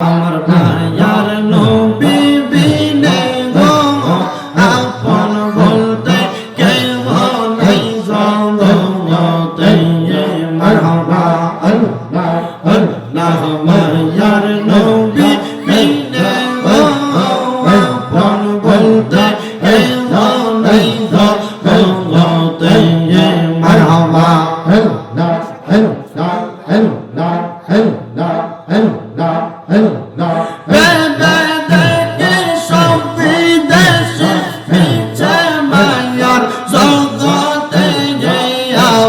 আমার ভাইয়া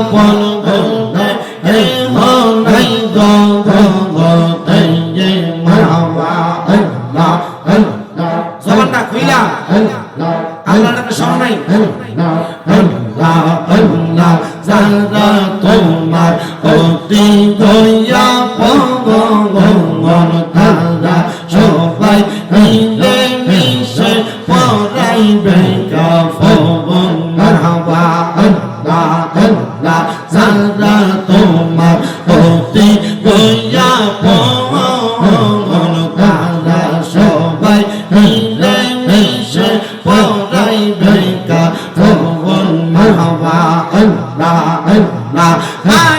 বলবো মিলে মিশে পড়াই বেকা ভগবান মহাবা আল্লাহ আল্লাহ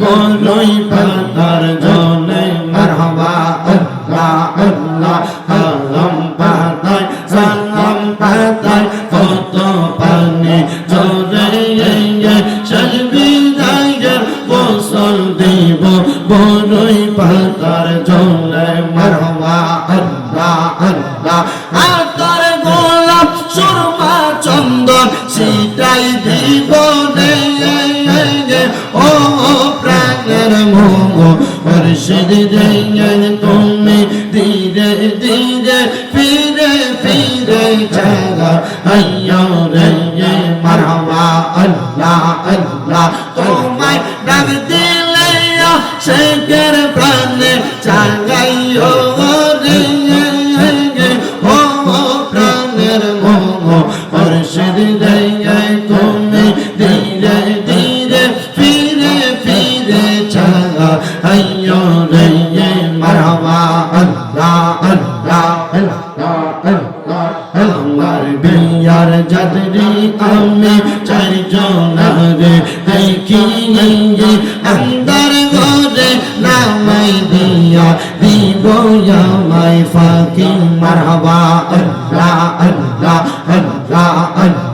বলই পাতার জন আল্লাহ আল্লাহ তোমায় ডাক ya Ribo ya my fucking marhaba Allah Allah Allah Allah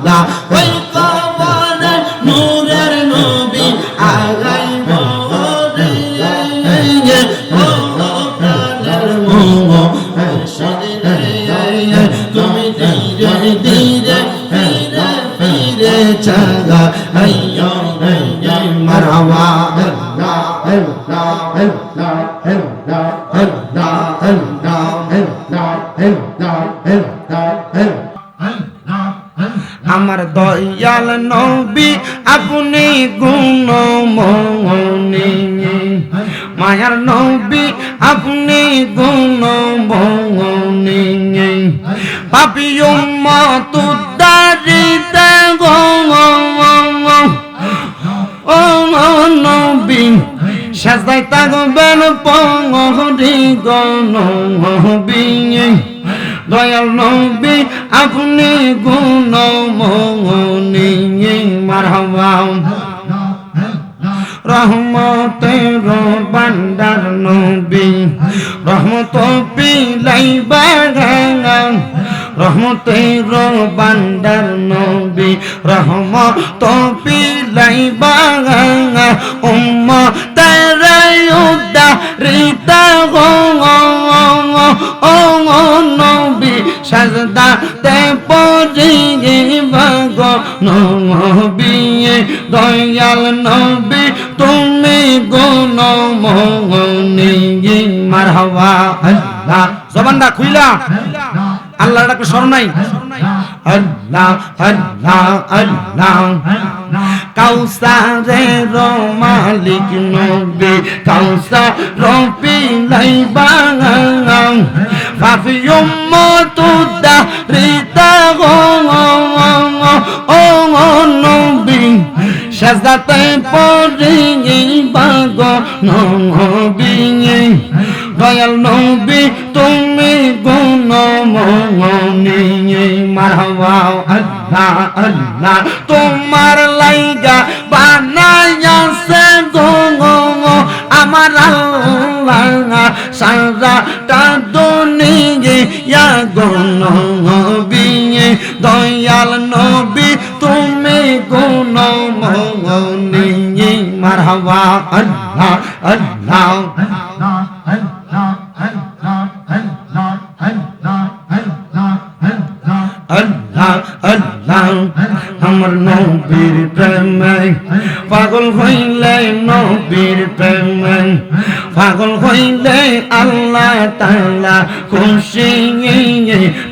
নবী আপনি গুণমণি মায়ার নবী আপনি গুণমণি পাপি উম্মত উদ্দারিতে গো ও নবী সাজাই তাগবেন পঙ্গরি গণবী দয়াল নবী, আপনি গুণমণি মারহাবা। রহমতের বান্দার নবী, রহমত পিলাই বাগান রহমতের বান্দার নবী, রহমত পিলাই বাগান উম্ম তারা উদ্দা রিতা গো ও নবী সাজদা তে পরি বাগ নবী দয়াল নবী, তুমি গুণ মনি মারহাবা আল্লাহ জবানটা খুইলা। আল্লাহর ডাকে স্মরণ নাই? আল্লাহ আল্লাহ আল্লাহ কাউসারের মালিক নবী, কাউসার রবি নাই বাঙাং রিতা গো ও নবী সাজদাতে পড়ি বাগ নবী দয়াল নবী তুমি গুণ মনি মারহাবা আল্লাহ আল্লাহ তোমার লাইগা বানাইয়াছে গো আমার আল্লাহ সারা দুনিয়া গো নবী দয়াল নবী, তুমি গুণ মনি মারহাবা আল্লাহ আল্লাহ। আমার নবীর প্রেমে পাগল হইলে পাগল হইলে আল্লাহ তাআলা খুশি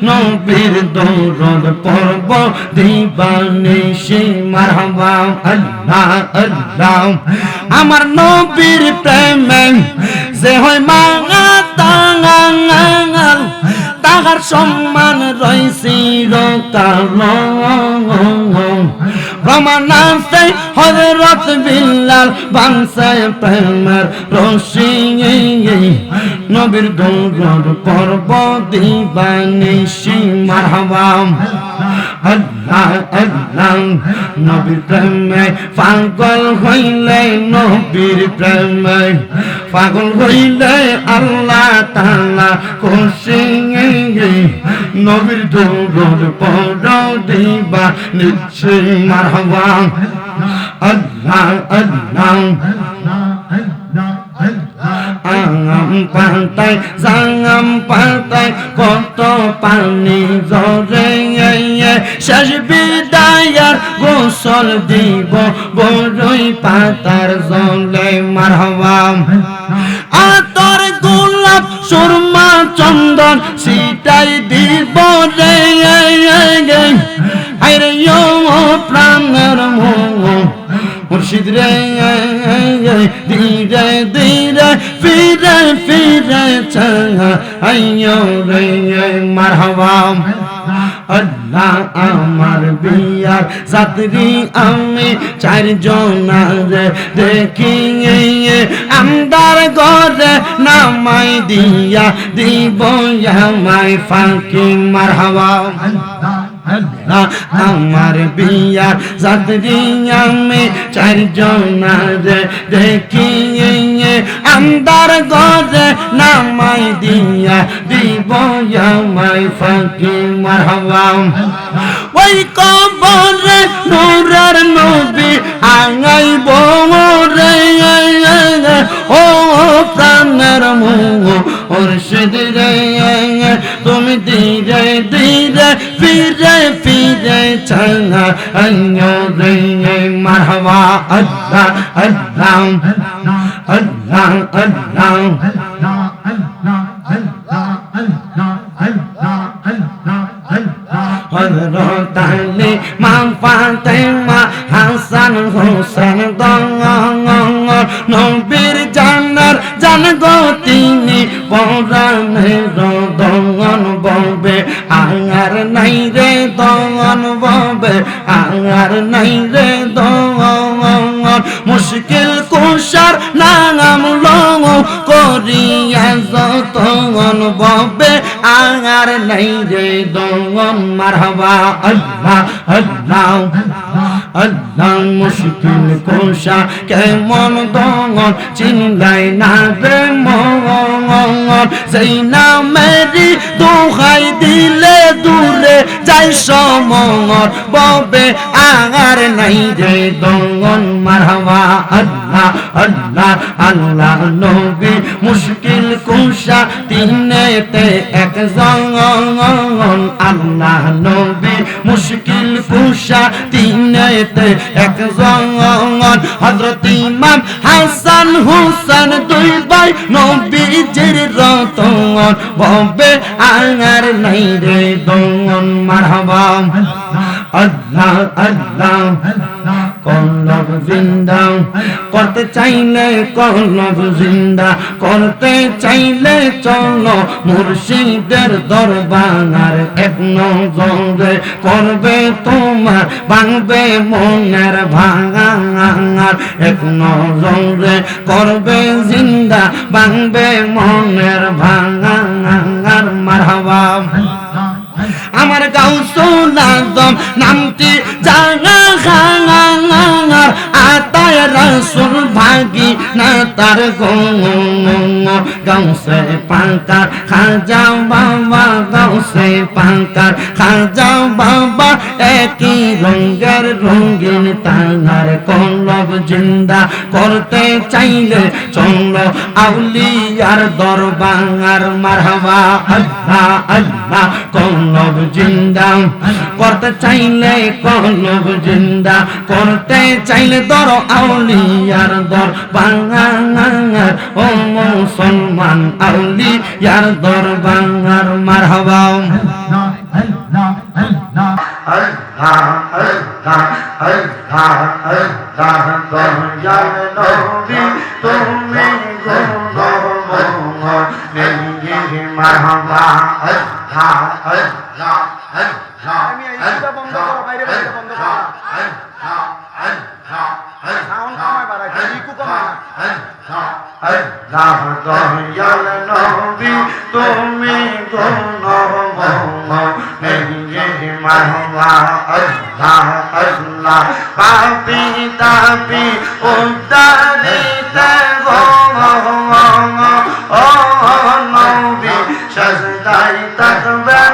নবীর দৌড় পর্ব দিবানিশি মারহাবা, আল্লাহ আল্লাহ। আমার নবীর প্রেমে যে হয় মাঙা তাঙাল তাহার সম্মান রয়েছি প্রমাণ আছে হজরত বিল্লাল বাংসায় প্রেমের রশি নবীর দৌড় পর্ব দিবানিশি মারহাবাম নবীর প্রেমে পাগল হইলে নবীর প্রেমে। পাগল হইলে আল্লাহ তাআলা খুশি নবীর দৌড় পড় দিবা নিশ্চয় মারহাবা। আল্লাহ আল্লাহ আঙাম পাতায় জাঙাম পাতায় কত পানি জরে শেষ বিদায়ার গোসল দিব বড়ই পাতার জলে মারহাবাম আতর গোলাপ সুরমা চন্দন, সিটাই দিব রে আরে প্রাণের মোহ। মুর্শিদ রে, ধীরে ধীরে, ফিরে ফিরে আইয়ো রে, মারহাবা। আল্লাহ আমার বিয়ার সাতরি আমি চারজন দেখি আমদার ঘরে নামাই দিয়া দিব আমায় ফাঁকি মারহাবা। আল্লাহ। আমার বিয়ার সাতরি আমি চারজন দেখিয়ে আন্দার ঘরে নামাই দিয়া দিব আমায় ফাঁকি মারহাবা ওই কবরে নূরের নবী চলা অন্য রে মারহাবা আল্লাহ আল্লাহ আল্লাহ আল্লাহ হযরত আলী মা ফাতেমা হাসান হোসেন দঙ্গন নবীর জানার জান গো তিনি পরাণের দঙ্গন ববে আঙার নাই রে দঙ্গন ববে আঙার নাই রে দঙ্গন মুশকিল কুশার নাম লং করিয়া যতন ববে আর নাই রে দঙ্গন মারহাবা আল্লাহ আল্লাহ। আল্লাহ মুশকিল কুশা, কেমন দঙ্গন চিনলাই না রে মঙ্গন সেই নামেরি দোহাই দিলে দূরে যাই সমর ববে আঙার নাই রে দঙ্গন মারহাবা। আল্লাহ আল্লাহ আল্লাহ নবী মুশকিল কুশা, তিনেতে এক জঙ্গন আল্লাহ নবী মুশকিল কুশা, তিনেতে এক জঙ্গন হজরত ইমাম হাসান হুসান দুই ভাই নবীজির রতন। ববে আঙার নাই রে দঙ্গন মারহাবা। আল্লাহ আল্লাহ। কলব জিন্দা, করতে চাইলে কলব জিন্দা, করতে চাইলে চলো মুর্শিদের দরবার এক নজরে করবে তোমার, ভাঙবে মনের ভাঙার এক নজরে করবে জিন্দা, ভাঙবে মনের ভাঙার মারহাবা। আমার গাউসুল আজম নামটি জানা। খাঙার আতায় রসুল ভাগি না তার গাউসে পাঙ্কার, খাজা বাবা, গাউসে পাঙ্কার, খাজা বাবা একই রঙের রঙিন তাঙ্গার কলব জিন্দা করতে চাইলে চল আউলিয়ার দরবার মারহাবা। আল্লাহ আল্লাহ, কলব জিন্দা করতে চাইলে কলব জিন্দা করতে চাইলে দর আউলিয়ার দর বাঙার ও মুসলমান আউলিয়ার দর বাঙার মারহাবা আমি এই বন্ধ করো, বাইরে বাইরে বন্ধ করো। দয়াল নবী তুমি গুণ নেহি মারহাবা আল্লাহ আল্লাহ পাপি তাপি উদ্দারিতে গো ও নবী, সাজদাই তাকবেন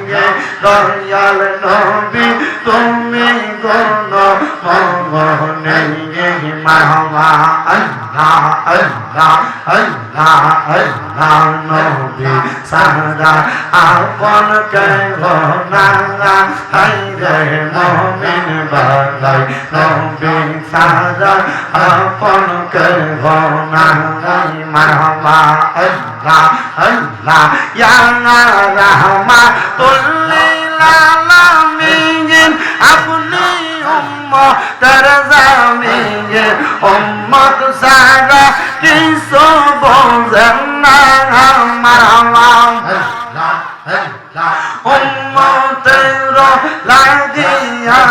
গো নবী সাজদাতে পরিগে বাগন নবী দয়াল নবী তুমি গণ মনে মাহবা আল্লাহ আল্লাহ আল্লাহ আল্লাহ নবী সারা আপন কে ঘনা হাই রে মমিন বালাই নবী সারা আপন কে ঘনা মাহবা আল্লাহ আল্লাহ, ইয়া রাহমাতুল্লিল আলামিন আপনি উম্মতের জামিন উম্মত সারা কিছু বোঝেন না মারহাবা উম্মতের লাগি যাইয়া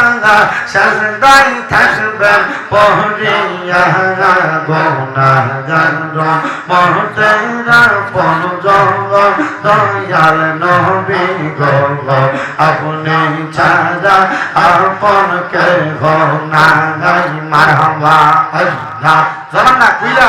সাজদাই থাকবেন পহরিয়া গোনা গান মহতেরা পন জঙ্গ দয়াল কে গো না গাই মারহাবা আল্লাহ জানান না কুইলা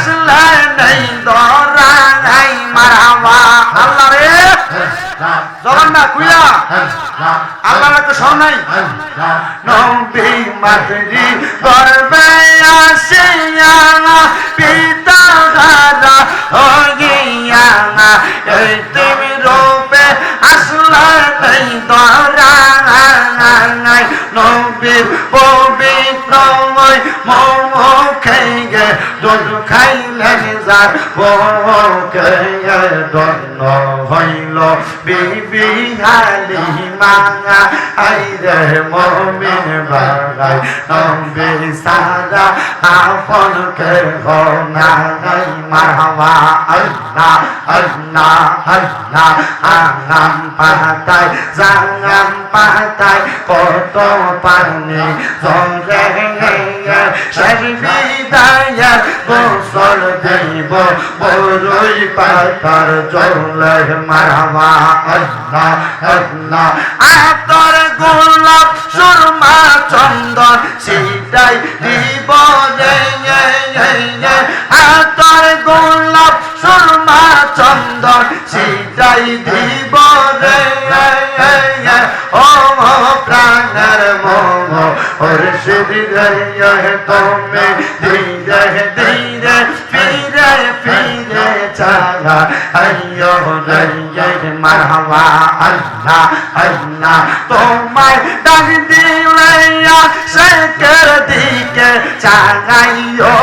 আসলে নেই দরা নাই মারাবা আল্লাহ রে। জবান না কুইলা আল্লাহ তো সব নাই। নবী মাতৃ করবে আসিয়া পিতা খারা হইয়া এই তিন রূপে আসলে নেই দরা নাই, নবীর পবিত্রময় মুখে গে দুধ খাইলেন যার গে দন্ন হইল। বিবি হালি মাঙা আইরে মমিন বাগাই, নবী সারা আপন কে গনা গাই মারহাবা আল্লাহ আল্লাহ আল্লাহ, আগাম পাতায় জাগাম পাতায় পানি গোসল দেব। বড়ই পাতার জলে মারহাবা আল্লাহ আল্লাহ আতর গোলাপ, সুরমা, চন্দন সেটাই দিব আতর গোলাপ, সুরমা, চন্দন সেটাই দিব। প্রাণের মোহ ওর সিদ্ধে তুমি ধীরে ধীরে ফিরে ফিরে চালা আইয়ো রে মারহাবা আল্লাহ আল্লাহ তোমায় ডাক দিলে শেখের দিকে চাগাইও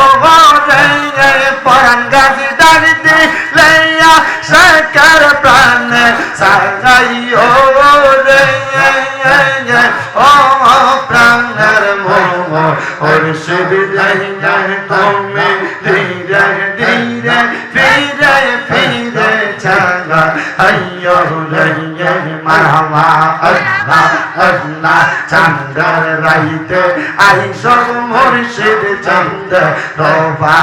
রে পরান গাছ ডাক দিলে শেখের প্রাণে চাগাইও মোহ ওর সুবিধে তুমি ধীরে ধীরে ফিরে ফিরে চালা আইয়ো রে আল্লাহ চন্দ্র রাইতে আই সব মুর্শিদ চন্দ্র। রোবা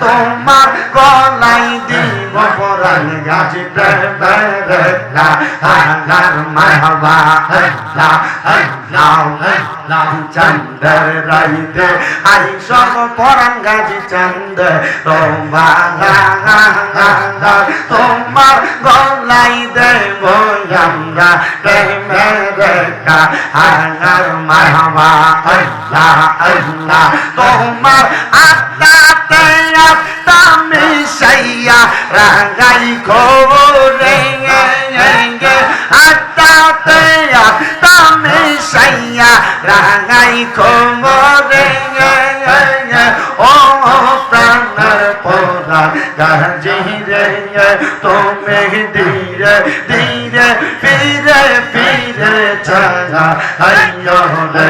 তোমার গলাই দিব পরান গাছ প্রেমেরা আল্লাহর মারহাবা আল্লাহ আল্লাহ আল্লাহ চন্দ্র রাইতে আই সব পরান গাছ চন্দ্র। রোবা তোমার গলাই দেব আমরা প্রেমেরা আল্লাহর মারহাবা আল্লাহ আল্লাহ। তোমার আত্মাতে আত্মা মিশাইয়া রাগাই খোরে আত্মাতে আত্মা মিশাইয়া রাগাই খোরে ও প্রাণের পোরা গাজি রে তুমি ধীরে ধীরে ফিরে ফিরে আইয়ো রে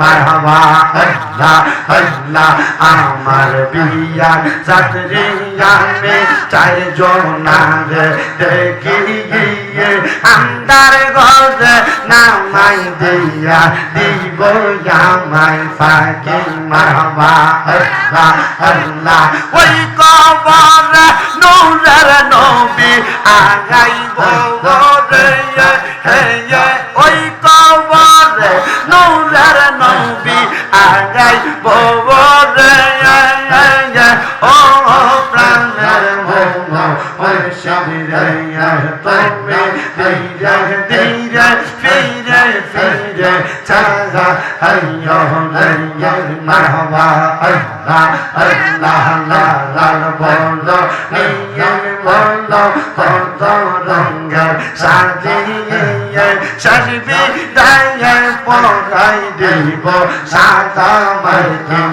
মারহাবা আল্লাহ আল্লাহ আমার বিয়া সাতরিয়া মে চাই জোনার দেখি গিয়ে আন্দার ঘরে নামাই দিয়া দিব আমায় ফাঁকি মারহাবা আল্লাহ আল্লাহ ওই কবর নূরের নবী আগাইব রে হে ওই কবর নূরের নবী আগাইব রে ও প্রাণের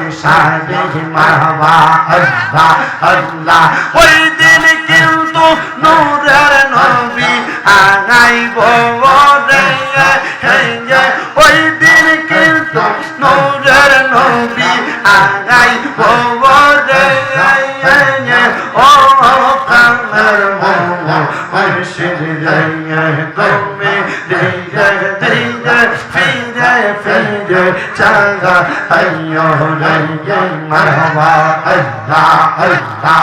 সাদা মারহাবা আল্লাহ আল্লাহ ওই দিন কিন্তু নূরের নবী আগাইব ওই দিন কিন্তু নূরের নবী আগাইব ও কামের মুর্শিদ তুমি চাগা আইয়ো রে আল্লাহ আল্লাহ আল্লাহ।